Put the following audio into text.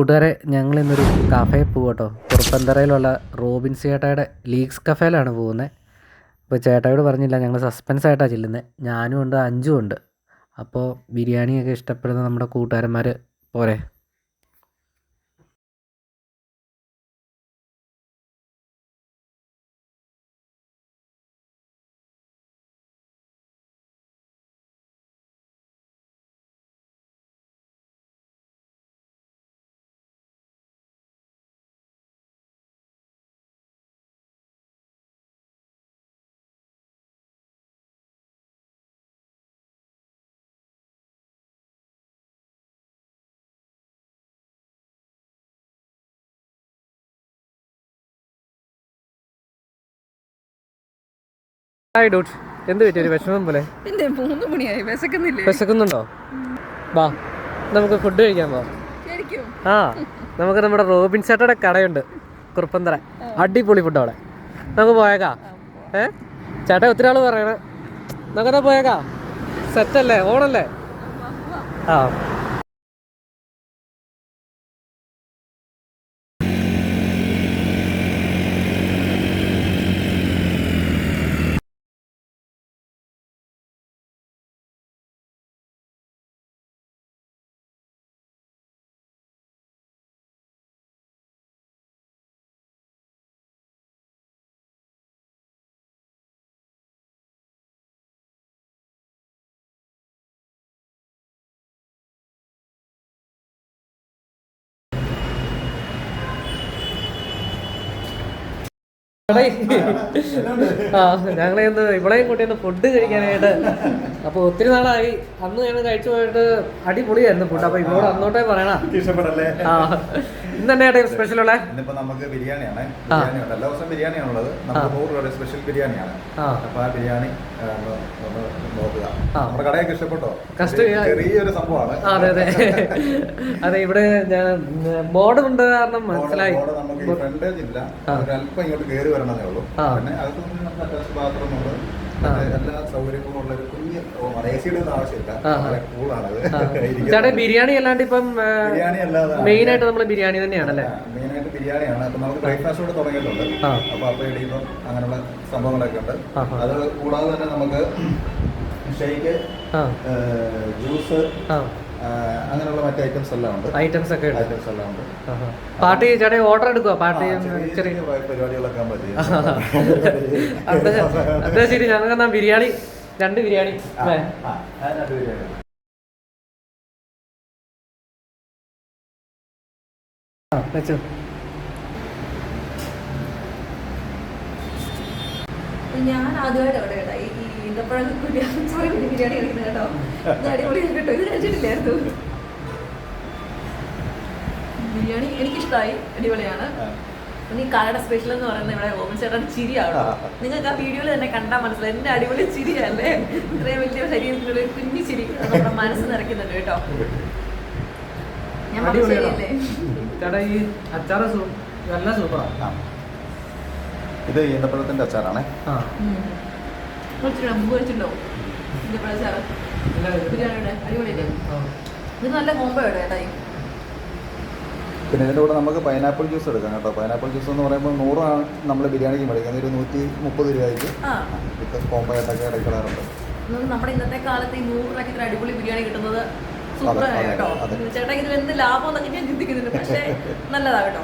കൂട്ടുകാരെ ഞങ്ങൾ ഇന്നൊരു കഫേ പോകട്ടോ കുറുപ്പന്തറയിലുള്ള റോബിൻ ചേട്ടായുടെ ലീഗ്സ് കഫേയിലാണ് പോകുന്നത്. അപ്പോൾ ചേട്ടായോട് പറഞ്ഞില്ല ഞങ്ങൾ സസ്പെൻസ് ആയിട്ടാണ് ചെല്ലുന്നത്. ഞാനും ഉണ്ട് അഞ്ചും ഉണ്ട്. അപ്പോൾ ബിരിയാണിയൊക്കെ ഇഷ്ടപ്പെടുന്ന നമ്മുടെ കൂട്ടുകാരന്മാർ പോരെ. ഹായ് ഡൂട്ട് എന്ത് പറ്റി? ഒരു വിഷമം പോലെ. പിന്നെ മൂന്ന് മണിയായി. വിശക്കുന്നില്ലേ? വിശക്കുന്നുണ്ടോ? വാ നമുക്ക് ഫുഡ് കഴിക്കാൻ പോവാം ആ നമുക്ക് നമ്മുടെ റോബിൻ ചേട്ടയുടെ കടയുണ്ട്. കുറുപ്പന്തറ. അടിപൊളി ഫുഡ് അവിടെ. നമുക്ക് പോയേക്കാ. ഏ? ചേട്ടാ ഒത്തിരി ആൾ പറയണേ. നമുക്കെന്നാ പോയേക്കാ? സെറ്റല്ലേ ഓണല്ലേ? ആ. ആ ഞങ്ങളെ ഒന്ന് ഇവളെയും കൂട്ടി ഒന്ന് ഫുഡ് കഴിക്കാനായിട്ട്. അപ്പൊ ഒത്തിരി നാളായി. അന്ന് ഞങ്ങൾ കഴിച്ചു പോയിട്ട് അടിപൊളിയായിരുന്നു ഫുഡ് അപ്പൊ ഇവളോട് അന്നോട്ടേ പറയണ. ഇഷ്ടപ്പെടല്ലേ ആ ഇന്ന് തന്നെ ഏട്ടാ സ്പെഷ്യൽ ഉള്ളേ? ഇന്നിപ്പോ നമുക്ക് ബിരിയാണിയാണ്. ബിരിയാണി എല്ലാ ദിവസം ബിരിയാണിയാണുള്ളത്. നമുക്ക് സ്പെഷ്യൽ ബിരിയാണിയാണ്. ആ. അപ്പൊ ആ ബിരിയാണി നമ്മുടെ കടയൊക്കെ ഇഷ്ടപ്പെട്ടോ? ചെറിയൊരു സംഭവമാണ്. അതെ അതെ. അതെ ഇവിടെ ഞാൻ ബോർഡ് ഉണ്ട് കാരണം മനസ്സിലായി. ഫ്രണ്ടേജ് ഇല്ല അല്പം ഇങ്ങോട്ട് കയറി വരണമെന്നേ ഉള്ളൂ. പിന്നെ അകത്ത് ബാത്റൂം ഉണ്ട്. എല്ലാ സൗകര്യങ്ങളും ഉള്ള ഒരു കുഞ്ഞ് ആവശ്യമില്ല. ചേട്ടാ ബിരിയാണി അല്ലാണ്ട് ഇപ്പം ബിരിയാണി അല്ലാതെ മെയിൻ ആയിട്ട് നമ്മൾ ബിരിയാണി തന്നെയാണല്ലേ? മെയിനായിട്ട് ബിരിയാണിയാണ്. അപ്പൊ നമുക്ക് ബ്രേക്ക്ഫാസ്റ്റ് കൂടെ തുടങ്ങിയിട്ടുണ്ട്. അപ്പൊ അപ്പൊ ഇടിയപ്പം അങ്ങനെയുള്ള സംഭവങ്ങളൊക്കെ ഉണ്ട്. അത് കൂടാതെ തന്നെ നമുക്ക് ഷേക്ക് ജ്യൂസ് അങ്ങനെയുള്ള മറ്റു ഐറ്റംസ് എല്ലാം ഉണ്ട്. ഐറ്റംസ് ഒക്കെ ഉണ്ട്. ഐറ്റംസ് എല്ലാം ഉണ്ട്. പാർട്ടി ചേട്ടാ ഓർഡർ എടുക്കുക പാർട്ടി പരിപാടികളൊക്കെ അതെ അതെ ശരി ഞങ്ങൾക്ക് എന്നാ ബിരിയാണി രണ്ട് ബിരിയാണി? ആ, വെച്ചോ. ഞാൻ ആദ്യമായിട്ട് അവിടെ ഈന്തപ്പഴം ബിരിയാണി കഴിക്കുന്നത് കേട്ടോ. ഇത് അടിപൊളിയാണ് കേട്ടോ. ഇത് കഴിച്ചിട്ടില്ലായിരുന്നു. ബിരിയാണി എനിക്കിഷ്ടമായി അടിപൊളിയാണ്. പിന്നെ ഈ കടയുടെ സ്പെഷ്യൽ എന്ന് പറയുന്നത് ഇവിടെ ഓമൻ ചേട്ടൻ ചിരിയാണോ? നിങ്ങൾക്ക് ആ വീഡിയോയിൽ തന്നെ കണ്ടാൽ മനസ്സിലായി. എന്റെ അടിപൊളി ചിരിയല്ലേ? ഇത്രയും വലിയ ശരീരത്തിലുള്ള കുഞ്ഞു ചിരി നമ്മുടെ മനസ്സ് നിറയ്ക്കുന്നുണ്ട് കേട്ടോ. ഞാൻ ചേട്ടാ ഈ അച്ചാറ് നല്ല ഇത് ഈന്തപ്പഴത്തിന്റെ അച്ചാറാണേ. വിളിച്ചിട്ടുണ്ടോ നല്ല ഇത്. ബിരിയാണിയുടെ അടിപൊളിയല്ലേ. ഇത് നല്ല കോംബോ ഇവിടെ കേട്ടോ പിന്നെ ഇതിന്റെ കൂടെ നമുക്ക് പൈനാപ്പിൾ ജ്യൂസ് എടുക്കാം കേട്ടോ. പൈനാപ്പിൾ ജ്യൂസ് എന്ന് പറയുമ്പോൾ നൂറാണ് നമ്മൾ ബിരിയാണിക്ക് മേടിക്കുന്നത്. ഒരു നൂറ്റി മുപ്പത് രൂപയ്ക്ക് ഇത് കോമ്പോ ആയിട്ടൊക്കെ ഇടയ്ക്കിടാറുണ്ട്. നമ്മുടെ ഇന്നത്തെ കാലത്ത് ഈ നൂറിനൊക്കെ ഇത്ര അടിപൊളി ബിരിയാണി കിട്ടുന്നത് സൂപ്പറാണ് കേട്ടോ. ചേട്ടാ ഇതിൽ എന്ത് ലാഭം എന്നൊക്കെ ഞാൻ ചിന്തിക്കുന്നുണ്ട്. പക്ഷേ നല്ലതാ കേട്ടോ.